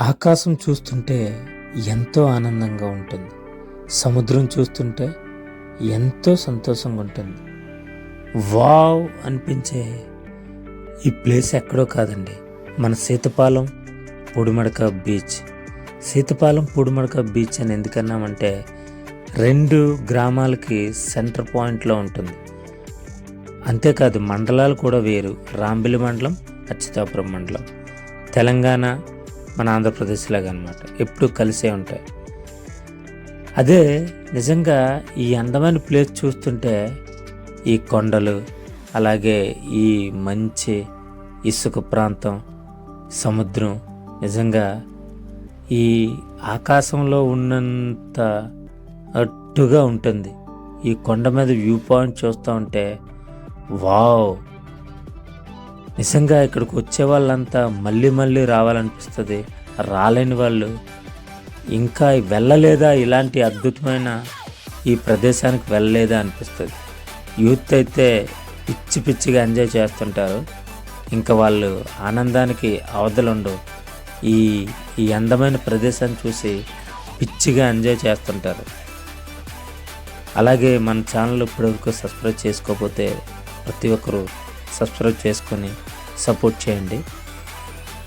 ఆకాశం చూస్తుంటే ఎంతో ఆనందంగా ఉంటుంది. సముద్రం చూస్తుంటే ఎంతో సంతోషంగా ఉంటుంది. వావ్ అనిపించే ఈ ప్లేస్ ఎక్కడో కాదండి. మన సీతపాలెం పొడిమడక బీచ్. సీతపాలెం పొడిమడక బీచ్ అని ఎందుకన్నామంటే రెండు గ్రామాలకి సెంటర్ పాయింట్లో ఉంటుంది. అంతేకాదు మండలాలు కూడా వేరు. రాంబిలి మండలం అచ్యుతాపురం మండలం. తెలంగాణ మన ఆంధ్రప్రదేశ్ లాగా అనమాట ఎప్పుడు కలిసే ఉంటాయి. అదే నిజంగా ఈ అందమైన ప్లేస్ చూస్తుంటే ఈ కొండలు అలాగే ఈ మంచి ఇసుక ప్రాంతం సముద్రం నిజంగా ఈ ఆకాశంలో ఉన్నంత అట్టుగా ఉంటుంది. ఈ కొండ మీద వ్యూ పాయింట్ చూస్తూ ఉంటే వావ్! నిజంగా ఇక్కడికి వచ్చే వాళ్ళంతా మళ్ళీ మళ్ళీ రావాలనిపిస్తుంది. రాలేని వాళ్ళు. ఇంకా వెళ్ళలేదా ఇలాంటి అద్భుతమైన ఈ ప్రదేశానికి వెళ్ళలేదా అనిపిస్తుంది. యూత్ అయితే పిచ్చి పిచ్చిగా ఎంజాయ్ చేస్తుంటారు. ఇంకా వాళ్ళు ఆనందానికి అవధులుండవు. ఈ ఈ అందమైన ప్రదేశాన్ని చూసి పిచ్చిగా ఎంజాయ్ చేస్తుంటారు. అలాగే మన ఛానల్ ఇప్పటివరకు సబ్స్క్రైబ్ చేసుకోకపోతే ప్రతి ఒక్కరూ సబ్స్క్రైబ్ చేసుకొని సపోర్ట్ చేయండి.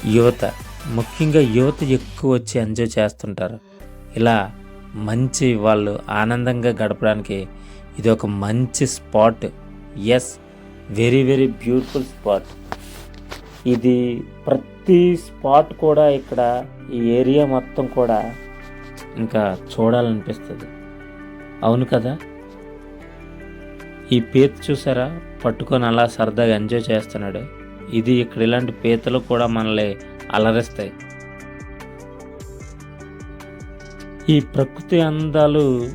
యువత ముఖ్యంగా యువత ఎక్కువ వచ్చి ఎంజాయ్ చేస్తుంటారు. ఇలా మంచి వాళ్ళు ఆనందంగా గడపడానికి ఇది ఒక మంచి spot. Yes very very beautiful spot ఇది ప్రతి స్పాట్ కూడా ఇక్కడ ఈ ఏరియా మొత్తం కూడా ఇంకా చూడాలనిపిస్తుంది. అవును కదా? ఈ పీత చూసారా? పట్టుకొని అలా సరదాగా ఎంజాయ్ చేస్తున్నాడు. ఇది ఇక్కడ ఇలాంటి పీతలు కూడా మనల్ని అలరిస్తాయి. ఈ ప్రకృతి అందాలు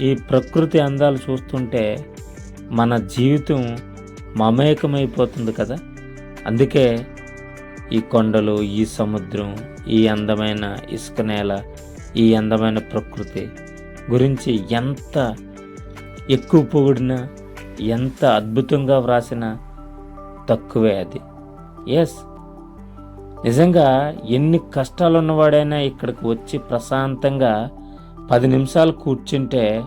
ఈ ప్రకృతి అందాలు చూస్తుంటే మన జీవితం మమేకమైపోతుంది కదా? అందుకే ఈ కొండలు ఈ సముద్రం ఈ అందమైన ఇసుక నేల ఈ అందమైన ప్రకృతి గురించి ఎంత ఎక్కువ పొగిడినా ఎంత అద్భుతంగా వ్రాసినా తక్కువే అది. ఎస్ నిజంగా ఎన్ని కష్టాలు ఉన్నవాడైనా ఇక్కడికి వచ్చి ప్రశాంతంగా పది నిమిషాలు కూర్చుంటే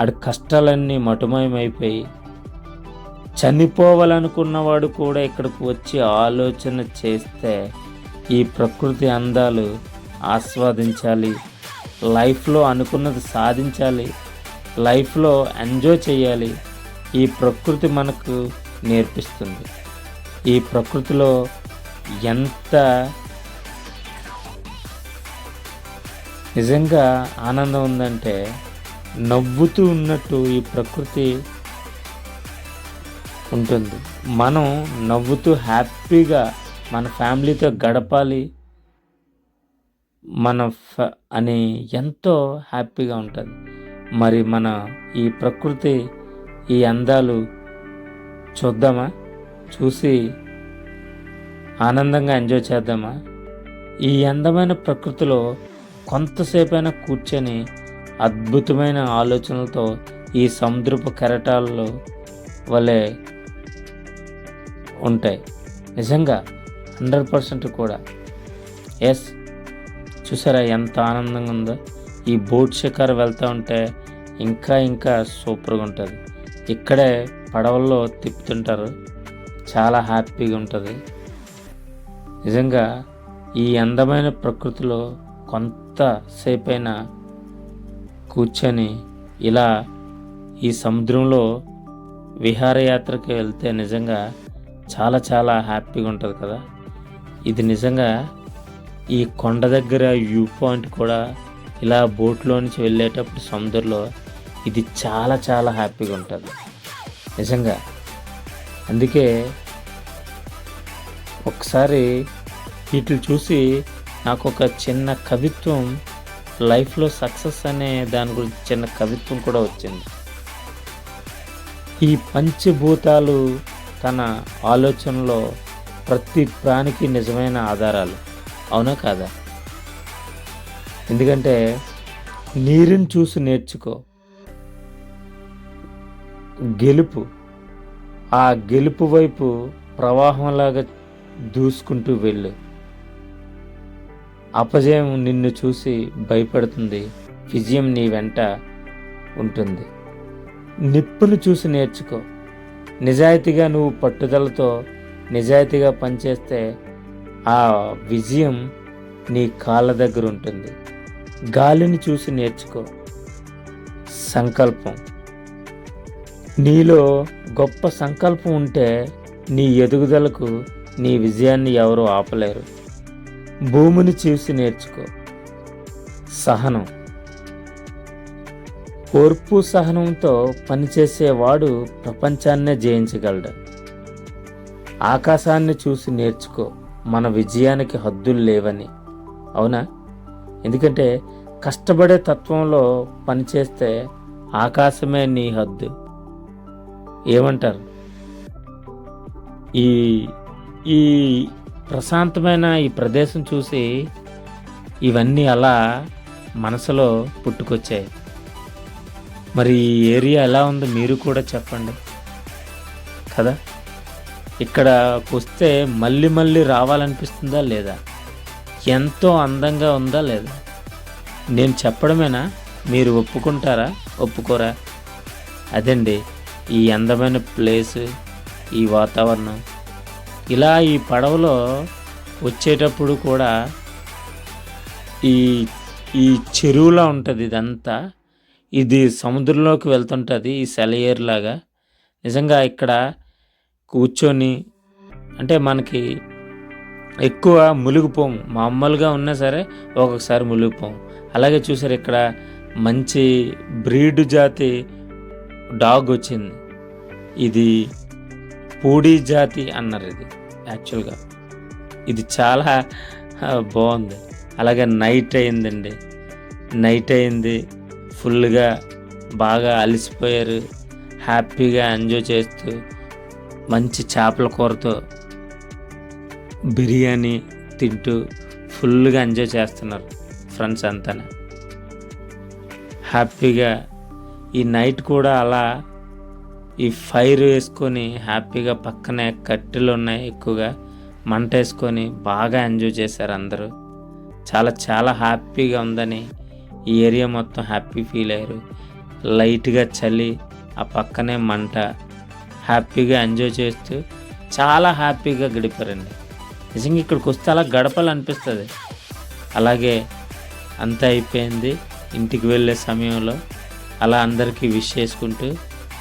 ఆడి కష్టాలన్నీ మటుమయమైపోయి చనిపోవాలనుకున్నవాడు కూడా ఇక్కడికి వచ్చి ఆలోచన చేస్తే ఈ ప్రకృతి అందాలు ఆస్వాదించాలి లైఫ్లో అనుకున్నది సాధించాలి లైఫ్లో ఎంజాయ్ చేయాలి. ఈ ప్రకృతి మనకు నేర్పిస్తుంది. ఈ ప్రకృతిలో ఎంత నిజంగా ఆనందం ఉందంటే నవ్వుతూ ఉన్నట్టు ఈ ప్రకృతి ఉంటుంది. మనం నవ్వుతూ హ్యాపీగా మన ఫ్యామిలీతో గడపాలి. మన ఫ అని ఎంతో హ్యాపీగా ఉంటుంది. మరి మన ఈ ప్రకృతి ఈ అందాలు చూద్దామా? చూసి ఆనందంగా ఎంజాయ్ చేద్దామా? ఈ అందమైన ప్రకృతిలో కొంతసేపైనా కూర్చొని అద్భుతమైన ఆలోచనలతో ఈ సముద్రపు కెరటాలలో వలె ఉంటాయి. నిజంగా హండ్రెడ్ పర్సెంట్ కూడా. ఎస్ చూసారా ఎంత ఆనందంగా ఉందో? ఈ బోట్ షికారు వెళ్తూ ఉంటే ఇంకా ఇంకా సూపర్గా ఉంటుంది. ఇక్కడే పడవల్లో తిప్పుతుంటారు. చాలా హ్యాపీగా ఉంటుంది. నిజంగా ఈ అందమైన ప్రకృతిలో కొంతసేపైనా కూర్చొని ఇలా ఈ సముద్రంలో విహారయాత్రకి వెళ్తే నిజంగా చాలా చాలా హ్యాపీగా ఉంటుంది కదా. ఇది నిజంగా ఈ కొండ దగ్గర వ్యూ పాయింట్ కూడా ఇలా బోట్లో నుంచి వెళ్ళేటప్పుడు సముద్రంలో ఇది చాలా చాలా హ్యాపీగా ఉంటుంది. నిజంగా. అందుకే ఒకసారి వీటిని చూసి నాకు ఒక చిన్న కవిత్వం లైఫ్లో సక్సెస్ అనే దాని గురించి చిన్న కవిత్వం కూడా వచ్చింది. ఈ పంచభూతాలు తన ఆలోచనలో ప్రతి ప్రాణికి నిజమైన ఆధారాలు. అవునా కాదా? ఎందుకంటే నీరుని చూసి నేర్చుకో. గెలుపు. ఆ గెలుపు వైపు ప్రవాహంలాగా దూసుకుంటూ వెళ్ళు. అపజయం నిన్ను చూసి భయపడుతుంది. విజయం నీ వెంట ఉంటుంది. నిప్పును చూసి నేర్చుకో. నిజాయితీగా నువ్వు పట్టుదలతో నిజాయితీగా పనిచేస్తే ఆ విజయం నీ కాళ్ళ దగ్గర ఉంటుంది. గాలిని చూసి నేర్చుకో. సంకల్పం. నీలో గొప్ప సంకల్పం ఉంటే నీ ఎదుగుదలకు నీ విజయాన్ని ఎవరూ ఆపలేరు. భూమిని చూసి నేర్చుకో. సహనం. ఓర్పు సహనంతో పనిచేసేవాడు ప్రపంచాన్నే జయించగలడు. ఆకాశాన్ని చూసి నేర్చుకో. మన విజయానికి హద్దులు లేవని. అవునా? ఎందుకంటే కష్టపడే తత్వంలో పనిచేస్తే ఆకాశమే నీ హద్దు. ఏమంటారు? ఈ ఈ ప్రశాంతమైన ఈ ప్రదేశం చూసి ఇవన్నీ అలా మనసులో పుట్టుకొచ్చాయి. మరి ఈ ఏరియా ఎలా ఉందో మీరు కూడా చెప్పండి. కదా? ఇక్కడకు వస్తే మళ్ళీ మళ్ళీ రావాలనిపిస్తుందా లేదా? ఎంతో అందంగా ఉందా లేదా? నేను చెప్పడమేనా? మీరు ఒప్పుకుంటారా? ఒప్పుకోరా? అదండి ఈ అందమైన ప్లేస్ ఈ వాతావరణం. ఇలా ఈ పడవలో వచ్చేటప్పుడు కూడా ఈ ఈ చెరువులా ఉంటుంది ఇదంతా. ఇది సముద్రంలోకి వెళ్తుంటుంది ఈ సెలయేరులాగా నిజంగా ఇక్కడ కూర్చొని అంటే మనకి ఎక్కువ మునిగిపోము మామూలుగా ఉన్నా సరే ఒక్కొక్కసారి మునిగిపోము అలాగే చూసారు ఇక్కడ మంచి బ్రీడ్ జాతి డాగ్ వచ్చింది. ఇది పూడి జాతి అన్నారు ఇది యాక్చువల్గా. ఇది చాలా బాగుంది. అలాగే నైట్ అయిందండి. నైట్ అయింది ఫుల్గా బాగా అలసిపోయారు. హ్యాపీగా ఎంజాయ్ చేస్తూ మంచి చేపల కూరతో బిర్యానీ తింటూ ఫుల్గా ఎంజాయ్ చేస్తున్నారు ఫ్రెండ్స్ అంతా హ్యాపీగా ఈ నైట్ కూడా అలా ఈ ఫైర్ వేసుకొని హ్యాపీగా పక్కనే కట్టెలు ఉన్నాయి ఎక్కువగా మంట వేసుకొని బాగా ఎంజాయ్ చేశారు అందరూ. చాలా చాలా హ్యాపీగా ఉందని ఈ ఏరియా మొత్తం హ్యాపీ ఫీల్ అయ్యారు. లైట్గా చలి ఆ పక్కనే మంట. హ్యాపీగా ఎంజాయ్ చేస్తూ చాలా హ్యాపీగా గడిపారండి. నిజంగా ఇక్కడికి వస్తే అలా గడపాలనిపిస్తుంది అలాగే అంతా అయిపోయింది. ఇంటికి వెళ్ళే సమయంలో అలా అందరికీ విష్ చేసుకుంటూ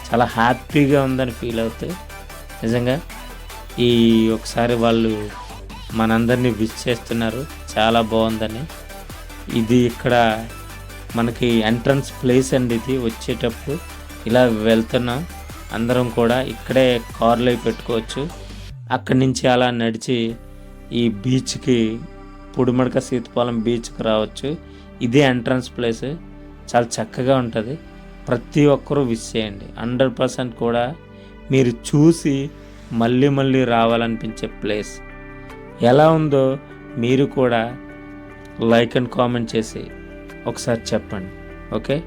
చాలా హ్యాపీగా ఉందని ఫీల్ అవుతాయి నిజంగా ఈ ఒకసారి వాళ్ళు మనందరినీ విష్ చేస్తున్నారు. చాలా బాగుందని. ఇది ఇక్కడ మనకి ఎంట్రన్స్ ప్లేస్ అండి ఇది. వచ్చేటప్పుడు ఇలా వెళ్తున్నాం. అందరం కూడా ఇక్కడే కార్లో పెట్టుకోవచ్చు. అక్కడి నుంచి అలా నడిచి ఈ బీచ్కి పుడిమడక సీతపాలెం బీచ్కి రావచ్చు. ఇదే ఎంట్రన్స్ ప్లేస్. చాలా చక్కగా ఉంటుంది. ప్రతి ఒక్కరూ విష్ చేయండి. హండ్రెడ్ పర్సెంట్ కూడా మీరు చూసి మళ్ళీ మళ్ళీ రావాలనిపించే ప్లేస్. ఎలా ఉందో మీరు కూడా లైక్ అండ్ కామెంట్ చేసి ఒకసారి చెప్పండి. ఓకే?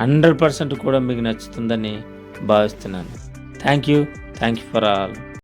హండ్రెడ్ పర్సెంట్ కూడా మీకు నచ్చుతుందని భావిస్తున్నాను. Thank you. Thank you for all.